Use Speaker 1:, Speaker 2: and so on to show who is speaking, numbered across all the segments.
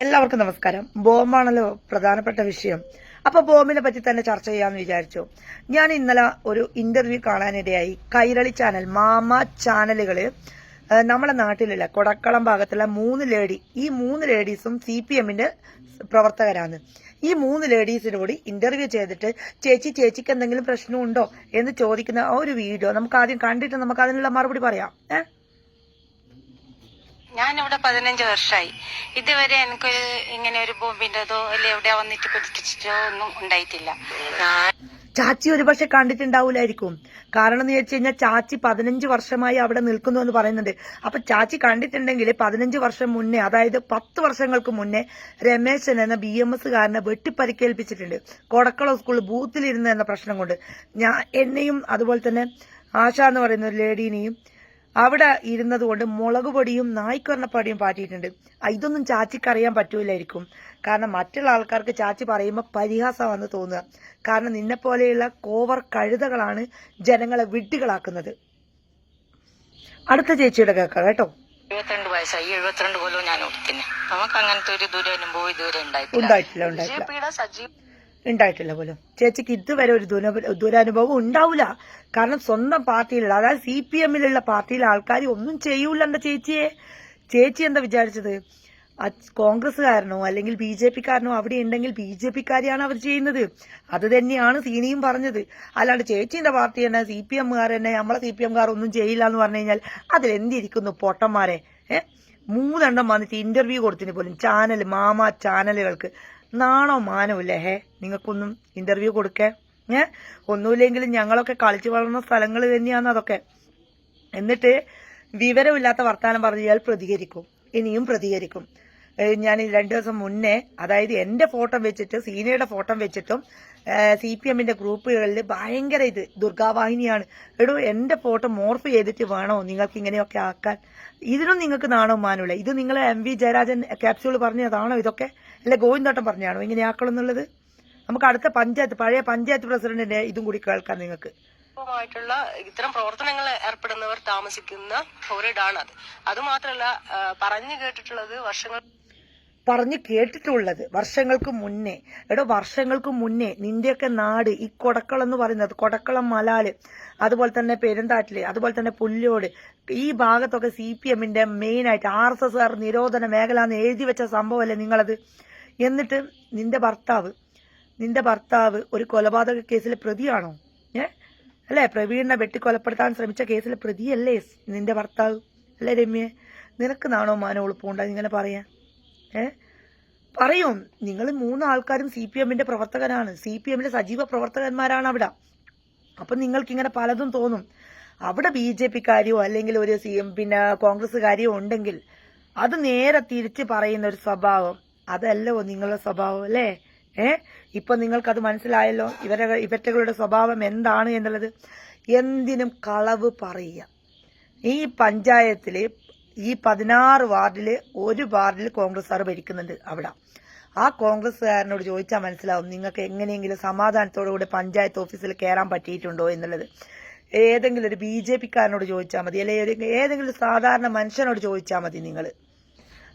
Speaker 1: എല്ലാവർക്കും നമസ്കാരം. ബോംബാണല്ലോ പ്രധാനപ്പെട്ട വിഷയം. അപ്പോൾ ബോംബിനെ പറ്റി തന്നെ ചർച്ച ചെയ്യാന്ന് വിചാരിച്ചു. ഞാൻ ഇന്നലെ ഒരു ഇന്റർവ്യൂ കാണാനിടയായി. കൈരളി ചാനൽ മാമ ചാനലുകൾ നമ്മുടെ നാട്ടിലുള്ള കൊടക്കളം ഭാഗത്തുള്ള മൂന്ന് ലേഡി ഈ മൂന്ന് ലേഡീസും സി പി എമ്മിന്റെ പ്രവർത്തകരാണ്. ഈ മൂന്ന് ലേഡീസിനോട് ഇന്റർവ്യൂ ചെയ്തിട്ട് ചേച്ചി ചേച്ചിക്ക് എന്തെങ്കിലും പ്രശ്നമുണ്ടോ എന്ന് ചോദിക്കുന്ന ഒരു വീഡിയോ നമുക്ക് ആദ്യം കണ്ടിട്ട് നമുക്ക് അതിനുള്ള മറുപടി പറയാം. ഏഹ്
Speaker 2: ഞാനിവിടെ പതിനഞ്ച് വർഷമായി ഇതുവരെ എനിക്കൊരു ഇങ്ങനെ ഒരു ബോംബിന്റെതോ അല്ലെ എവിടെ വന്നിട്ട് പിടിച്ചിട്ടോ ഒന്നും ഉണ്ടായിട്ടില്ല. ഞാൻ
Speaker 1: ചാച്ചി ഒരുപക്ഷെ കണ്ടിട്ടുണ്ടാവൂലായിരിക്കും. കാരണം എന്ന് വെച്ച് കഴിഞ്ഞാൽ ചാച്ചി പതിനഞ്ച് വർഷമായി അവിടെ നിൽക്കുന്നു എന്ന് പറയുന്നുണ്ട്. അപ്പൊ ചാച്ചി കണ്ടിട്ടുണ്ടെങ്കിൽ പതിനഞ്ച് വർഷം മുന്നേ അതായത് പത്ത് വർഷങ്ങൾക്ക് മുന്നേ രമേശൻ എന്ന ബി എം എസ് കാരനെ വെട്ടിപ്പരിക്കേൽപ്പിച്ചിട്ടുണ്ട്. കൊടക്കളോ സ്കൂളിൽ ബൂത്തിലിരുന്ന എന്ന പ്രശ്നം കൊണ്ട്. ഞാൻ എന്നെയും അതുപോലെ തന്നെ ആശ എന്ന് പറയുന്ന ഒരു ലേഡീനെയും അവിടെ ഇരുന്നത് കൊണ്ട് മുളക് പൊടിയും നായ്ക്കൊരണപ്പടിയും പാറ്റിയിട്ടുണ്ട് ഇതൊന്നും ചാച്ചിക്ക് അറിയാൻ പറ്റൂലായിരിക്കും. കാരണം മറ്റുള്ള ആൾക്കാർക്ക് ചാച്ചി പറയുമ്പോൾ പരിഹാസമാണെന്ന് തോന്നുക. കാരണം നിന്നെ പോലെയുള്ള കോവർ കഴുതകളാണ് ജനങ്ങളെ വിഡ്ഢികളാക്കുന്നത്. അടുത്ത ചേച്ചിയുടെ കേൾക്കാം കേട്ടോ.
Speaker 2: എഴുപത്തിരണ്ട് വയസ്സായി. എഴുപത്തിരണ്ട് കൊല്ലം ഞാൻ ഓടിക്കുന്നു നമുക്ക് അങ്ങനത്തെ ഒരു ദുരനുഭവം ഇതുവരെ ഉണ്ടായിട്ടില്ല.
Speaker 1: ഉണ്ടായിട്ടില്ല ഉണ്ടായിട്ടില്ല.
Speaker 2: സജീവ
Speaker 1: ഉണ്ടായിട്ടില്ല പോലും. ചേച്ചിക്ക് ഇതുവരെ ഒരു ദുര ദുരനുഭവം ഉണ്ടാവില്ല കാരണം സ്വന്തം പാർട്ടിയിലുള്ള അതായത് സി പി എമ്മിലുള്ള പാർട്ടിയിലെ ആൾക്കാർ ഒന്നും ചെയ്യൂല എന്താ ചേച്ചിയെ? ചേച്ചി എന്താ വിചാരിച്ചത്? കോൺഗ്രസ് കോൺഗ്രസ്സുകാരനോ അല്ലെങ്കിൽ ബി ജെ പിക്കാരനോ അവിടെ ഉണ്ടെങ്കിൽ ബി ജെ പിക്കാരെയാണ് അവർ ചെയ്യുന്നത്. അത് തന്നെയാണ് സീനിയും പറഞ്ഞത്. അല്ലാണ്ട് ചേച്ചീന്റെ പാർട്ടി തന്നെ സി പി എമ്മുകാർ തന്നെ നമ്മളെ സി പി എംകാർ ഒന്നും ചെയ്യില്ല എന്ന് പറഞ്ഞു കഴിഞ്ഞാൽ അതിലെന്തിരിക്കുന്നു പൊട്ടന്മാരെ? ഏഹ് മൂന്നെണ്ണം വന്നിട്ട് ഇന്റർവ്യൂ കൊടുത്തിന് പോലും ചാനൽ മാമ ചാനലുകൾക്ക് നാണോ മാനമില്ല ഹേ നിങ്ങൾക്കൊന്നും ഇന്റർവ്യൂ കൊടുക്കേ ഏ? ഒന്നുമില്ലെങ്കിലും ഞങ്ങളൊക്കെ കളിച്ചു വളർന്ന സ്ഥലങ്ങൾ തന്നെയാണ് അതൊക്കെ. എന്നിട്ട് വിവരമില്ലാത്ത വർത്താനം പറഞ്ഞാൽ പ്രതികരിക്കും. ഇനിയും പ്രതികരിക്കും. ഞാൻ രണ്ടു ദിവസം മുന്നേ അതായത് എന്റെ ഫോട്ടോ വെച്ചിട്ട് സീനിയറുടെ ഫോട്ടോ വെച്ചിട്ടും സി പി എമ്മിന്റെ ഗ്രൂപ്പുകളിൽ ഭയങ്കര ഇത് ദുർഗാവാഹിനിയാണ്. എടോ എന്റെ ഫോട്ടോ മോർഫ് ചെയ്തിട്ട് വേണോ നിങ്ങൾക്ക് ഇങ്ങനെയൊക്കെ ആക്കാൻ? ഇതിനും നിങ്ങൾക്ക് നാണോ മാനൂല ഇത് നിങ്ങൾ എം വി ജയരാജൻ ക്യാപ്സ്യൂൾ പറഞ്ഞതാണോ ഇതൊക്കെ? അല്ലെ ഗോവിന്ദോട്ടം പറഞ്ഞാണോ? ഇങ്ങനെ ആക്കണം എന്നുള്ളത്? നമുക്ക് അടുത്ത പഞ്ചായത്ത് പഴയ പഞ്ചായത്ത് പ്രസിഡന്റിന്റെ ഇതും കൂടി കേൾക്കാം നിങ്ങൾക്ക്. ായിട്ടുള്ള
Speaker 3: ഇത്തരം പ്രവർത്തനങ്ങൾ ഏർപ്പെടുന്നവർ താമസിക്കുന്ന ഒരിടാണ് അത് അതുമാത്രമല്ല മാത്രല്ല പറഞ്ഞു കേട്ടിട്ടുള്ളത് വർഷങ്ങൾ
Speaker 1: പറഞ്ഞു കേട്ടിട്ടുള്ളത് വർഷങ്ങൾക്ക് മുന്നേ. എടോ വർഷങ്ങൾക്ക് മുന്നേ നിന്റെയൊക്കെ നാട് ഈ കൊടക്കളം എന്ന് പറയുന്നത് കൊടക്കളം മലാൽ അതുപോലെ തന്നെ പെരുന്താറ്റിൽ അതുപോലെ തന്നെ പുല്ലോട് ഈ ഭാഗത്തൊക്കെ സി പി എമ്മിന്റെ മെയിനായിട്ട് ആർ എസ് എസ് ആർ നിരോധന മേഖല എന്ന് എഴുതി വെച്ച സംഭവമല്ലേ നിങ്ങളത്? എന്നിട്ട് നിന്റെ ഭർത്താവ് നിന്റെ ഭർത്താവ് ഒരു കൊലപാതക കേസിലെ പ്രതിയാണോ? ഏ? അല്ലേ? പ്രവീണിനെ വെട്ടിക്കൊലപ്പെടുത്താൻ ശ്രമിച്ച കേസിലെ പ്രതിയല്ലേ നിന്റെ ഭർത്താവ്? അല്ലേ രമ്യ? നിനക്ക് നാണോ മാനോ എളുപ്പമുണ്ടോ ഇങ്ങനെ പറയാൻ? ഏ? പറയും. നിങ്ങൾ മൂന്ന് ആൾക്കാരും സി പി എമ്മിന്റെ പ്രവർത്തകനാണ്. സി പി എമ്മിന്റെ സജീവ പ്രവർത്തകന്മാരാണ് അവിടെ. അപ്പൊ നിങ്ങൾക്ക് ഇങ്ങനെ പലതും തോന്നും. അവിടെ ബി ജെ പിക്കാരിയോ അല്ലെങ്കിൽ ഒരു സി എം പിന്നെ കോൺഗ്രസ്സുകാരിയോ ഉണ്ടെങ്കിൽ അത് നേരെ തിരിച്ച് പറയുന്ന ഒരു സ്വഭാവം അതല്ലോ നിങ്ങളുടെ സ്വഭാവം അല്ലേ? ഏ? ഇപ്പൊ നിങ്ങൾക്കത് മനസ്സിലായല്ലോ. ഇവരെ ഇവറ്റകളുടെ സ്വഭാവം എന്താണ് എന്നുള്ളത്. എന്തിനും കളവ് പറയുക. ഈ പഞ്ചായത്തിൽ ഈ പതിനാറ് വാർഡിൽ ഒരു വാർഡിൽ കോൺഗ്രസ്സുകാർ ഭരിക്കുന്നുണ്ട് അവിടെ. ആ കോൺഗ്രസ്സുകാരനോട് ചോദിച്ചാൽ മനസ്സിലാവും നിങ്ങൾക്ക് എങ്ങനെയെങ്കിലും സമാധാനത്തോടു കൂടി പഞ്ചായത്ത് ഓഫീസിൽ കയറാൻ പറ്റിയിട്ടുണ്ടോ എന്നുള്ളത്. ഏതെങ്കിലും ഒരു ബി ജെ പിക്കാരനോട് ചോദിച്ചാൽ മതി. അല്ലെങ്കിൽ ഏതെങ്കിലും സാധാരണ മനുഷ്യനോട് ചോദിച്ചാൽ മതി നിങ്ങൾ.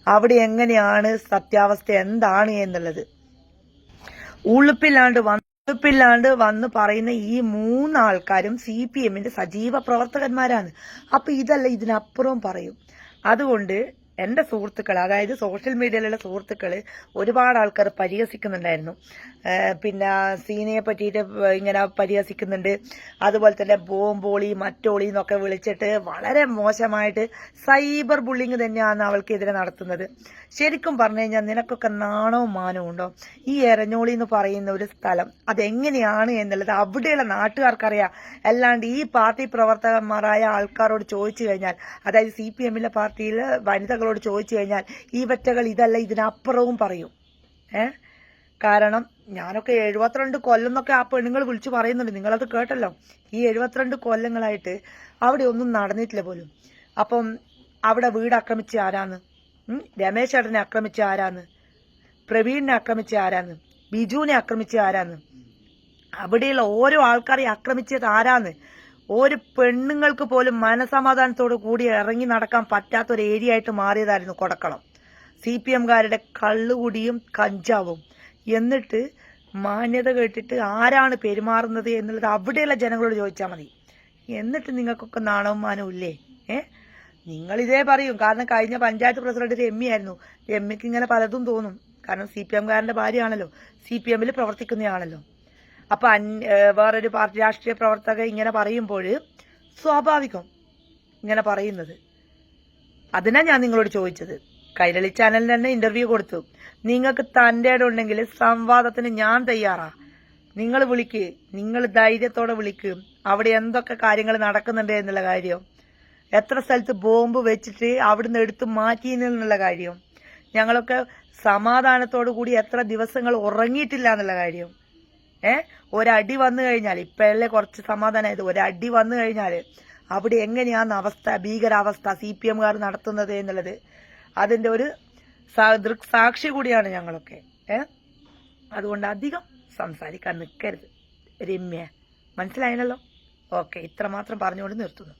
Speaker 1: അവിടെ എങ്ങനെയാണ് സത്യാവസ്ഥ എന്താണ് എന്നുള്ളത്. ഉളുപ്പില്ലാണ്ട് ഉളുപ്പില്ലാണ്ട് വന്ന് പറയുന്ന ഈ മൂന്നാൾക്കാരും സി പി എമ്മിന്റെ സജീവ പ്രവർത്തകന്മാരാണ്. അപ്പൊ ഇതല്ല ഇതിനപ്പുറം പറയും. അതുകൊണ്ട് എന്റെ സുഹൃത്തുക്കൾ അതായത് സോഷ്യൽ മീഡിയയിലുള്ള സുഹൃത്തുക്കൾ ഒരുപാട് ആൾക്കാർ പരിഹസിക്കുന്നുണ്ടായിരുന്നു. പിന്നെ സീനയെ പറ്റിയിട്ട് ഇങ്ങനെ പരിഹസിക്കുന്നുണ്ട്. അതുപോലെ തന്നെ ബോംബോളി മറ്റോളി എന്നൊക്കെ വിളിച്ചിട്ട് വളരെ മോശമായിട്ട് സൈബർ ബുള്ളിങ് തന്നെയാണ് അവൾക്കെതിരെ നടത്തുന്നത്. ശരിക്കും പറഞ്ഞു കഴിഞ്ഞാൽ നിനക്കൊക്കെ നാണവും മാനവും ഉണ്ടോ? ഈ എരഞ്ഞോളി എന്ന് പറയുന്ന ഒരു സ്ഥലം അതെങ്ങനെയാണ് എന്നുള്ളത് അവിടെയുള്ള നാട്ടുകാർക്കറിയാം. അല്ലാണ്ട് ഈ പാർട്ടി പ്രവർത്തകന്മാരായ ആൾക്കാരോട് ചോദിച്ചു കഴിഞ്ഞാൽ അതായത് സി പി എമ്മിലെ പാർട്ടിയിൽ വനിതകളോട് ചോദിച്ചു കഴിഞ്ഞാൽ ഈ വെറ്റകൾ ഇതല്ല ഇതിനപ്പുറവും പറയും. ഏ? കാരണം ഞാനൊക്കെ എഴുപത്തിരണ്ട് കൊല്ലം എന്നൊക്കെ ആ പെണ്ണുങ്ങൾ വിളിച്ചു പറയുന്നുണ്ട്. നിങ്ങളത് കേട്ടല്ലോ? ഈ എഴുപത്തിരണ്ട് കൊല്ലങ്ങളായിട്ട് അവിടെ ഒന്നും നടന്നിട്ടില്ല പോലും. അപ്പം അവിടെ വീട് ആക്രമിച്ച ആരാന്ന്? രമേശ് ഏട്ടനെ ആക്രമിച്ച ആരാന്ന്? പ്രവീണിനെ ആക്രമിച്ച ആരാന്ന്? ബിജുവിനെ ആക്രമിച്ച ആരാന്ന്? അവിടെയുള്ള ഓരോ ആൾക്കാരെ ആക്രമിച്ചത് ആരാന്ന്? ഒരു പെണ്ണുങ്ങൾക്ക് പോലും മനസമാധാനത്തോടു കൂടി ഇറങ്ങി നടക്കാൻ പറ്റാത്ത ഒരു ഏരിയ ആയിട്ട് മാറിയതായിരുന്നു കൊടക്കളം. സി പി എംകാരുടെ കള്ളുകുടിയും കഞ്ചാവും. എന്നിട്ട് മാന്യത കേട്ടിട്ട് ആരാണ് പെരുമാറുന്നത് എന്നുള്ളത് അവിടെയുള്ള ജനങ്ങളോട് ചോദിച്ചാൽ മതി. എന്നിട്ട് നിങ്ങൾക്കൊക്കെ നാണവും മാനവും ഇല്ലേ? ഏ? നിങ്ങളിതേ പറയും. കാരണം കഴിഞ്ഞ പഞ്ചായത്ത് പ്രസിഡന്റ് രമ്യ ആയിരുന്നു. രമ്യക്ക് ഇങ്ങനെ പലതും തോന്നും. കാരണം സി പി എംകാരന്റെ ഭാര്യയാണല്ലോ. സി പി എമ്മിൽ പ്രവർത്തിക്കുന്നയാണല്ലോ അപ്പൊ അന് ഏ, വേറൊരു പാർട്ടി രാഷ്ട്രീയ പ്രവർത്തക ഇങ്ങനെ പറയുമ്പോൾ സ്വാഭാവികം ഇങ്ങനെ പറയുന്നത്. അതിനാ ഞാൻ നിങ്ങളോട് ചോദിച്ചത്. കൈരളി ചാനലിന് തന്നെ ഇന്റർവ്യൂ കൊടുത്തു. നിങ്ങൾക്ക് തന്റെ ഉണ്ടെങ്കിൽ സംവാദത്തിന് ഞാൻ തയ്യാറാ. നിങ്ങൾ വിളിക്ക്. നിങ്ങൾ ധൈര്യത്തോടെ വിളിക്ക്. അവിടെ എന്തൊക്കെ കാര്യങ്ങൾ നടക്കുന്നുണ്ട് എന്നുള്ള കാര്യം. എത്ര സ്ഥലത്ത് ബോംബ് വെച്ചിട്ട് അവിടുന്ന് എടുത്ത് മാറ്റി എന്നുള്ള കാര്യം. ഞങ്ങളൊക്കെ സമാധാനത്തോടു കൂടി എത്ര ദിവസങ്ങൾ ഉറങ്ങിയിട്ടില്ല എന്നുള്ള കാര്യം. ഏ? ഒരടി വന്നു കഴിഞ്ഞാൽ ഇപ്പോഴല്ലേ കുറച്ച് സമാധാനമായത് ഒരടി വന്നു കഴിഞ്ഞാൽ അവിടെ എങ്ങനെയാന്ന് അവസ്ഥ ഭീകരാവസ്ഥ സി പി എംകാർ നടത്തുന്നത് എന്നുള്ളത് അതിന്റെ ഒരു ദൃക്സാക്ഷി കൂടിയാണ് ഞങ്ങളൊക്കെ. ഏ? അതുകൊണ്ട് അധികം സംസാരിക്കാൻ നിൽക്കരുത് രമ്യ മനസ്സിലായല്ലോ ഓക്കെ ഇത്രമാത്രം പറഞ്ഞുകൊണ്ട് നിർത്തുന്നു.